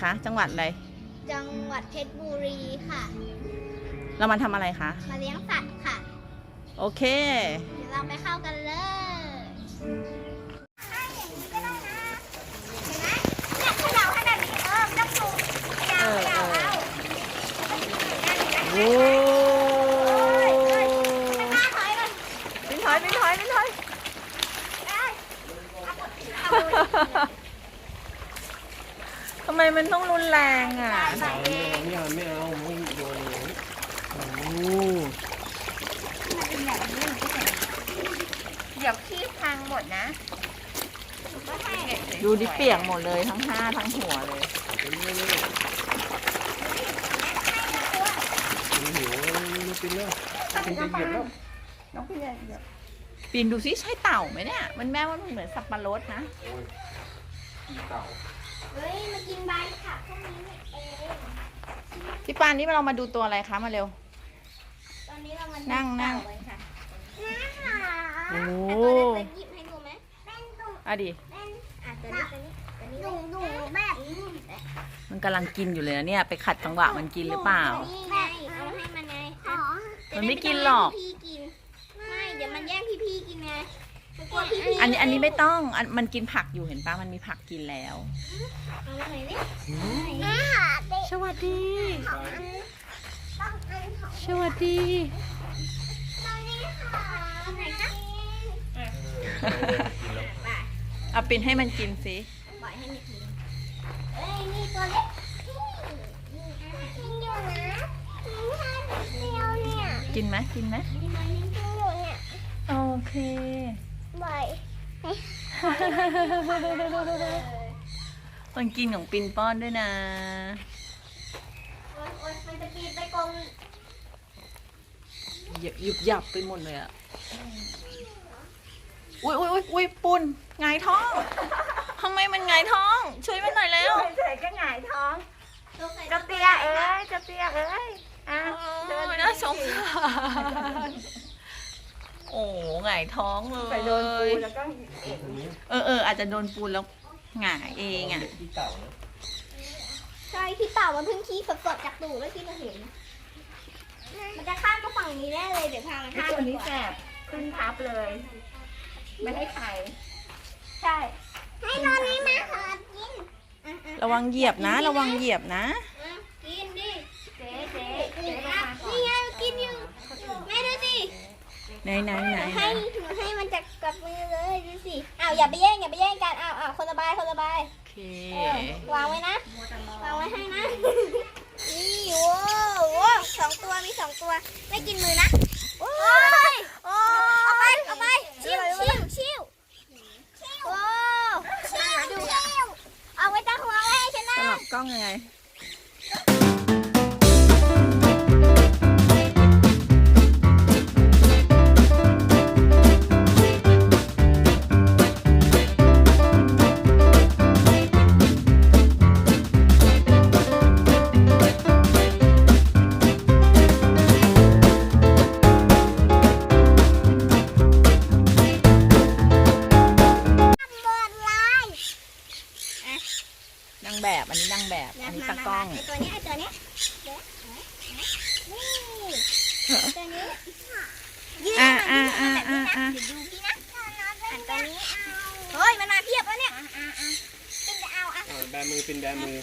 ที่ที่ไหนคะ จังหวัดอะไร จังหวัดเพชรบุรีค่ะ เรามาทำอะไรคะ มาเลี้ยงสัตว์ค่ะ โอเค เดี๋ยวเราไปเข้ากันเลยอย่างนี้ก็ได้นะเห็นไหมเนี่ยเขย่าขนาดนี้เออต้องถูกเขย่าเขย่าเอาโอ้ป้าถอยก่อนปินถอยปินถอยปินถอย ได้เอาหมดเอาหมด ทำไมมันต้องรุนแรงอะเอาไม่เอาไม่เอาไม่โยนเลยโอ้โหเดี๋ยวขี้พังหมดนะก็ให้ดูดิเปียกหมดเลยทั้งห้าทั้งหัวเลยไปเรื่อยๆมันหิวไม่กินแล้วกินจะเหยียบแล้วปีนดูซิใช่เต่าไหมเนี่ย มันแม่ว่ามันเหมือนสับปะรดนะโอ้ยขี้เต่า เฮ้ยมากินใบผักพวกนี้เองพี่ปานนี่เรามาดูตัวอะไรคะมาเร็ว ตอนนี้เรามานั่งนั่งเต่ากันค่ะนะคะโอ้แต่ตัวเล็กๆหยิบให้ดูไหมเป็นตุ่มอะดิเป็นอะตัวนี้ตัวนี้ตัวนี้ดุ่มดุ่มแบบนี้มันกำลังกินอยู่เลยนะเนี่ย ไปขัดจังหวะมันกินหรือเปล่านี่ไงเอาให้มันไงมันไม่กินหรอก อันนี้อันนี้ไม่ต้องอันมันกินผักอยู่เห็นปะมันมีผักกินแล้ว เอามาหน่อยดิสวัสดี ของอันต้องอันของสวัสดี ตอนนี้ค่ะไหนคะเอาปินให้มันกินสิปล่อยให้มันกินเอ้ยนี่ตัวเล็กนี่กินอยู่นะกินแค่เดียวเนี่ยกินไหมกินไหมกินอยู่เนี่ย โอเค บ่อยมันกินของปินป้อนด้วยนะ มันมันจะกินไปกงหยิบหยิบหยับไปหมดเลยอะ อุ้ยอุ้ยอุ้ยอุ้ยปุนหงายท้องทำไมมันหงายท้อง ช่วยมันหน่อยแล้ว เฉยก็หงายท้องกระเปียเอ้ยกระเปียเอ้ย อะโอ้ยน่าสงสาร โอ้หงายท้องเลย ไปโดนปูแล้วก็เออเอออาจจะโดนปูนแล้วหงายเองอะขี้เต่านะใช่พี่เต่ามันเพิ่งขี้สดๆจากตูดแล้วที่เราเห็น มันจะข้ามมาฝั่งนี้แน่เลยเดี๋ยวพามันไอ้ข้ามตัวนี้ดีกแสว่าบขึ้นทับเลย ไม่ให้ไข่ใช่ให้ตอนนี้มาขอกินอะๆระวังเหยียบนะ ระวังเหยียบนะ อะกินดิ เจ๊เจ๊ กิน เจ๊ อะ มาก่อน นี่ไงกินอยู่แม่ดูสิ ไหนไหนไหนหนูไหนให้หนูให้มันจับกับมือเลยดูสิอ้าวอย่าไปแย่งอย่าไปแย่งกันอ้าวอ้าวคนละใบคนละใบโอเค เออวางไว้นะวางไว้ให้นะนี่โว้วโว้วสองตัวมีสองตัวไม่กินมือนะโอ้ยเอาไปเอาไปชิวชิวชิวโอ้ชิวดูเอาไว้ตั้งหัวไว้ให้ฉันสนะ ลับกล้องยังไง แบมือปินแบมือ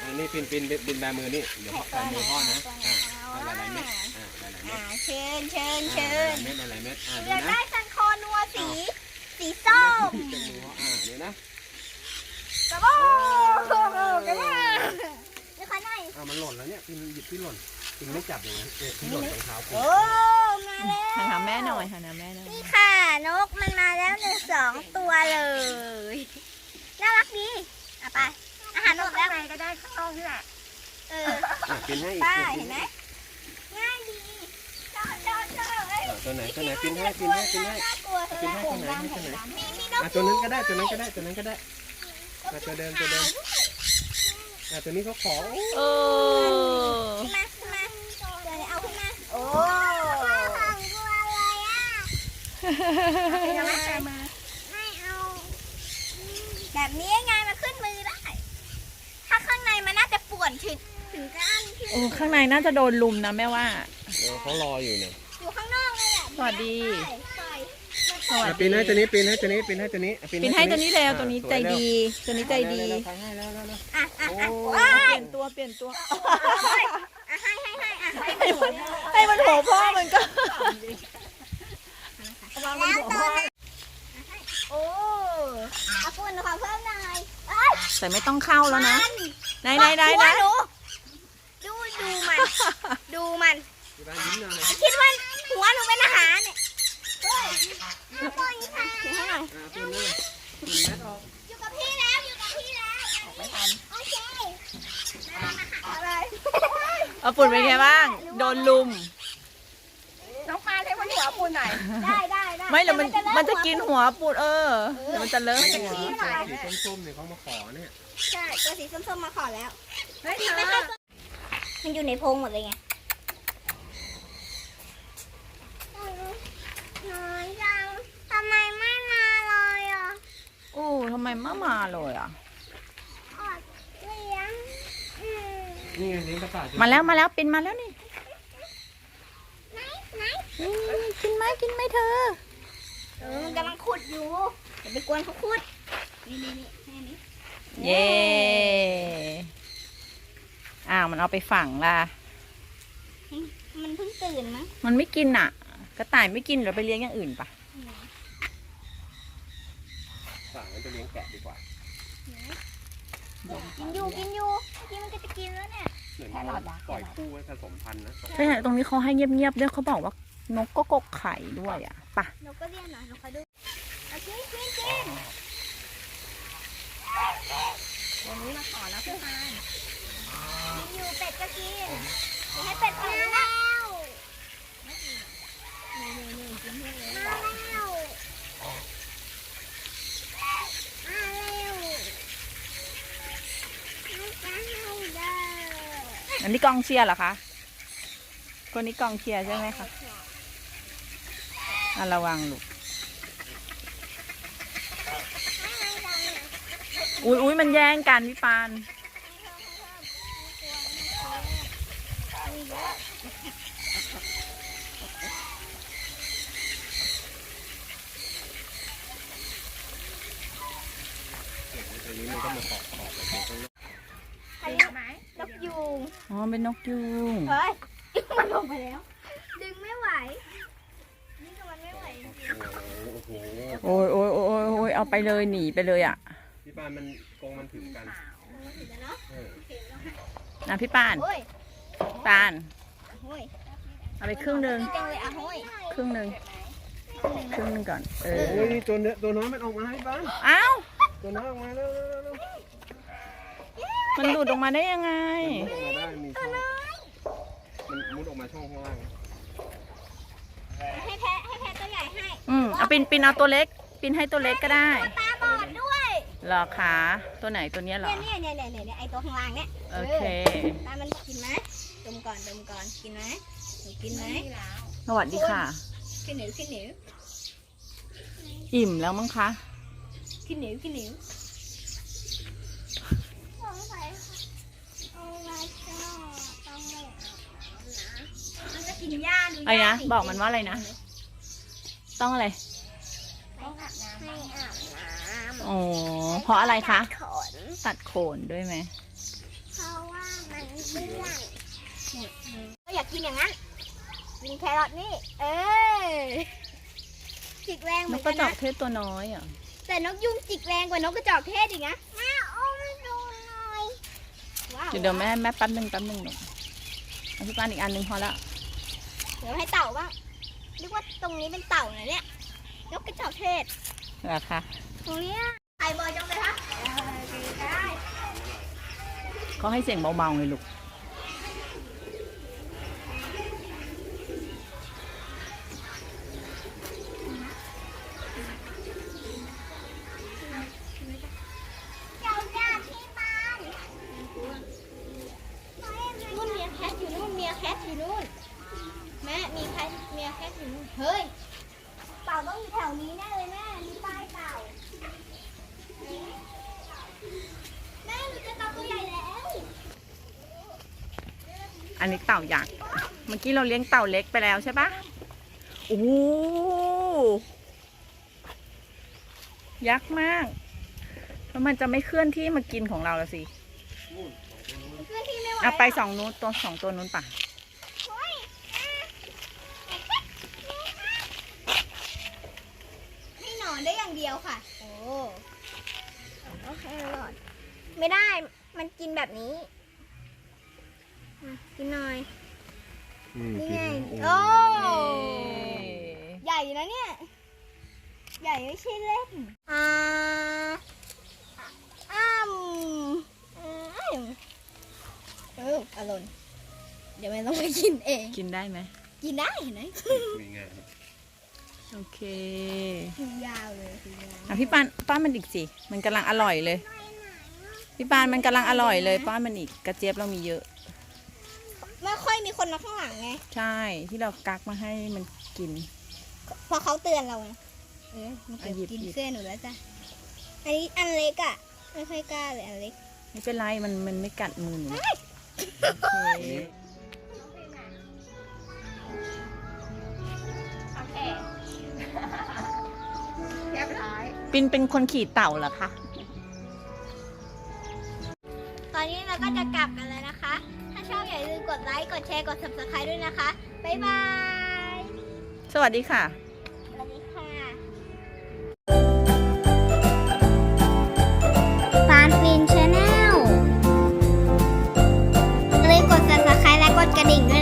อ่านี่ปินปินปินแบมือนี่เดี๋ยวแบมือพ่อนะอ่าหลายหลายๆเม็ดอ่าหลายหลายๆเม็อ่าดเชิญเชิญอ่าเชิญหลายๆเม็ดหลายๆเม็ดอ่าอดูยากนะได้ซันคอนัวสี สีส้มจมูกอ่าเดี๋ยวนะกระโบ้กระโบ้เดี๋ยวขอหน่อยอ่ามันหล่นแล้วเนี่ยปินหยิบที่หล่นปินไม่จับอย่างนั้นเออที่หล่นรองเท้าปินโอ้มาแล้วหันหาแม่หน่อยหันหาแม่หน่อยนี่ค่ะนกมันมาแล้วหนึ่งสองตัวเลย น่ารักดีอะไป อาหารหมดแล้ว ข้างในก็ได้ข้างนอกนี่แหละ เอออะปินให้อีกป้าปิเห็นนไหมให้ง่ายดีชอบชอบชอบเอ้ยอ่าตัวไหนตัวไหนปินให้ปินให้ปินให้ น่ากลัวปินให้ตัวไหนให้ตัวไหน มีมีนกอะตัวนั้นก็ได้ตัวนั้นก็ได้ตัวนั้นก็ได้อะตัวเดิมตัวเดิมอะตัวนี้เขาขอเออขึ้นมาขึ้นมาเดี๋ยวเอาขึ้นมาโอ้ ของตัวเลยอะไม่เอา แบบนี้ไงมาขึ้นมือได้ป่วนถึงถึงก้านที่โอ้ข้างในน่าจะโดนลุมนะแม่ว่าเออเขารออยู่เนี่ยอยู่ข้างนอกเลยอะสวัสดีใส่สวัสอะดีปีนให้ตัวนี้ปีนให้ตัวนี้ปีนให้ตัวนี้ปินให้ตัวนี้แล้วตัวนี้ใจดี ตัวนี้ใจดีเร็วๆๆให้แล้วแล้วแล้วอะอะโอ้อะเปว้ายลี่ยนตัวเปลี่ยนตัวอะให้ให้ให้อะให้ไปหมดแล้วให้มันโผล่พ่อมันก็ แล้วตอนนั้นโอ้อาปุ่นขอเพิ่มหน่อยเอ้ย แต่ไม่ต้องเข้าแล้วนะมันไหนไหนไหนหัวนะหนูดูดูมัน ดูมันที่บ้านยิ้มหน่อยคิดว่าหัวหนูเป็นอาหารเนี่ยเฮ้ยปล่อยค่ะถือให้หน่อยอะปีนเลยปีนแมสออกอยู่กับพี่แล้วอยู่กับพี่แล้วออกไปทันโอเคอะไรเอาปุ่นเป็นไงบ้าง โดนลุมน้องปลาใช้คนหัวปูนหน่อยได้ได้ ได้ไม่แล้วมันมันจะกินหัวปุ่นเออเดี๋ยวมันจะเลอะไม่หัใช่วสีส้มๆเนี่ยเขามาขอเนี่ยใช่ตัวสีส้มๆมาขอแล้วเฮ้ยสีเธไม่อใช่ตัวมันอยู่ในโพรงหมดเลยไงน้อยจังทำไมไม่มาเลยอะโอ้ทำไมมามาเลยอะอดเลี้ยงอืมนี่ไงเลี้ยงกระต่ายมาแล้วมาแล้วปินมาแล้วนี่ไหนไหนอืมกินไหมกินไหมเธอ เออกำลังขุดอยู่อย่าไปกวนเขาขุด นี่นี่นี่แค่นี้เย้อ้าวมันเอาไปฝังล่ะ มันเพิ่งตื่นมั้งมันไม่กินอะ กระต่ายไม่กินเดี๋ยวไปเลี้ยงอย่างอื่นปะสั่งมันจะเลี้ยงแกะดีกว่ากินอยู่กินอยู่เมื่อกี้มันก็จะกินแล้วเนี่ย เหมือนเขาปล่อยคู่ไว้ผสมพันธุ์นะสองใช่ตรงนี้เขาให้เงียบๆด้วยเขาบอกว่านกก็กกไข่ด้วยอะ ปะนกก็เรียนหน่อยนกคอยดูเอากินกินกินวันนี้มาขอแล้วพี่ปานกินอยู่เป็ดก็กินเดี๋ยวให้เป็ดกินแล้วมาแล้วมาแล้วมาแล้วเด้ออันนี้กองเชียร์เหรอคะคนนี้กองเชียร์ใช่ไหมคะ อะระวังลูก อุ้ยอุ้ยมันแย่งกันพี่ปานตัวนี้มันก็มาขอขอไปตรงข้างนอกอันดึนี้งไหมนกยูงอ๋อ เป็นนกยูงเฮ้ย มันลงไปแล้ว ดึงไม่ไหว โอ้โหโอ้ยโอ้ยโอ้ยโอ้ยเอาไปเลยหนีไปเลยอะ พี่ปานมันกรงมันถึงกันๆมันถึงจะเนาะเออนะพี่ปานโอ้ยปาน โอ้ยเอาไปครึ่งหนึ่งดีจังเลยอะโอ้ยครึ่งหนึ่งครึ่งหนึ่งก่อน เออ โอ้ยนี่ตัวเนื้อตัวน้อยมันออกมาพี่ปานอ้าวตัวน้อยออกมาเร็วเร็วเร็วเร็วมันหลุดออกมาได้ยังไงมุดออกมาได้มีช่องมันมุดออกมาช่องข้างล่าง ให้แพะให้แพะตัวใหญ่ให้ อืมเอาปินปินเอาตัวเล็ก ปินให้ตัวเล็กก็ได้ตาบอดด้วยเหรอคะตัวไหนตัวเนี้ยเหรอ เนี่ยเนี่ยเนี่ยเนี่ยเนี่ยไอตัวข้างล่างเนี่ยโอเค ตามันกินไหมดมก่อนดมก่อนกินไหมหนูกินไหมสวัสดีค่ะ ขี้หนิวขี้หนิวอิ่มแล้วมั้งคะ ขี้หนิวขี้หนิวสงสัยเอาไว้ก็ต้องไม่เอานะมันจะกินหญ้าดูหอะไรญ้านะสิบอกมันว่าอะไรนะ ต้องอะไรให้อาบน้ำให้อาบน้ำอ๋อ เพราะอะไรคะขนตัดโขนด้วยไหม เพราะว่ามันเบื่องก็อยากกินอย่างนั้น กินแครอทนี่ เออจิกแรงเหนมือกนกกัระนจอนะกเทศตัวน้อยอะ แต่นกยุงจิกแรงกว่านกกระจอกเทศอีกนะแม่เอามาดูหน่อยว้าวเดี๋ยวเดี๋ยวแม่แม่แป๊บนึงแป๊บนึงหนูเอาพี่ปานอีกอันหนึงพอละ เดี๋ยวให้เต่าบ้าง นึกว่าตรงนี้เป็นเต่านะเนี่ยนกกระจอกเทศเหรอคะตรงเนี้ยใครบอยจังเลยคะได้เขาให้เสียงเบาๆไงลูก เจ้าจ้าที่บ้านนู่นเมียแคทอยู่นู่นเมียแคทอยู่นู่น แม่มีใครเมียแคทอยู่นู่น เฮ้ย เต่าต้องอยู่แถวนี้แน่เลยแม่ มีป้ายเต่า แม่หนูเจอเต่าตัวใหญ่แล้ว อันนี้เต่ายักษ์เมื่อกี้เราเลี้ยงเต่าเล็กไปแล้วใช่ปะโอ้โหยักษ์มากแล้วมันจะไม่เคลื่อนที่มากินของเราแล้วสิเพื่อนที่ไม่ไหวเอาไปสองนู้นตัวสองตัวนู้นป่ะโอ้ยให้นอนได้อย่างเดียวค่ะ โอ้โอเครอด ไม่ได้ มันกินแบบนี้ อะกินหน่อยอืมนี่กินไงแล้วโอ้ใหญ่นะเนี่ย ใหญ่ไม่ใช่เล่นอ่าอ้ามอืมเอออร่อยเดี๋ยวมันต้องไปกินเอง กินได้ไหมกินได้เห็นไหมคุยง่ายโอเคคือยาวเลยคือยาวอะพี่ปานป้านมันอีกสิมันกำลังอร่อยเลย พี่ปานมันกำลังอร่อยเลยป้านมันอีกกระเจี๊ยบเรามีเยอะ ไม่ค่อยมีคนมาข้างหลังไง ใช่ที่เรากักมาให้มันกินเพอเขาเตือนเราไงเออมันเกือบอะหยิบกินหยิบเสื้อหนูแล้วจ้ะ อันนี้อันเล็กอะ ไม่ค่อยกล้าเลยอันเล็ก ไม่เป็นไรมันมันไม่กัดมือหนูโอเคโอเค เรียบร้อย ปินเป็นคนขี่เต่าเหรอคะ ตอนนี้เราก็จะกลับกันแล้วนะคะถ้าชอบอย่าลืมกดไลค์ กดแชร์ กด subscribe ด้วยนะคะ บ๊ายบาย สวัสดีค่ะ สวัสดีค่ะฟานฟินชาแนลอย่าลืมกด subscribe และกดกระดิ่งด้วยนะคะ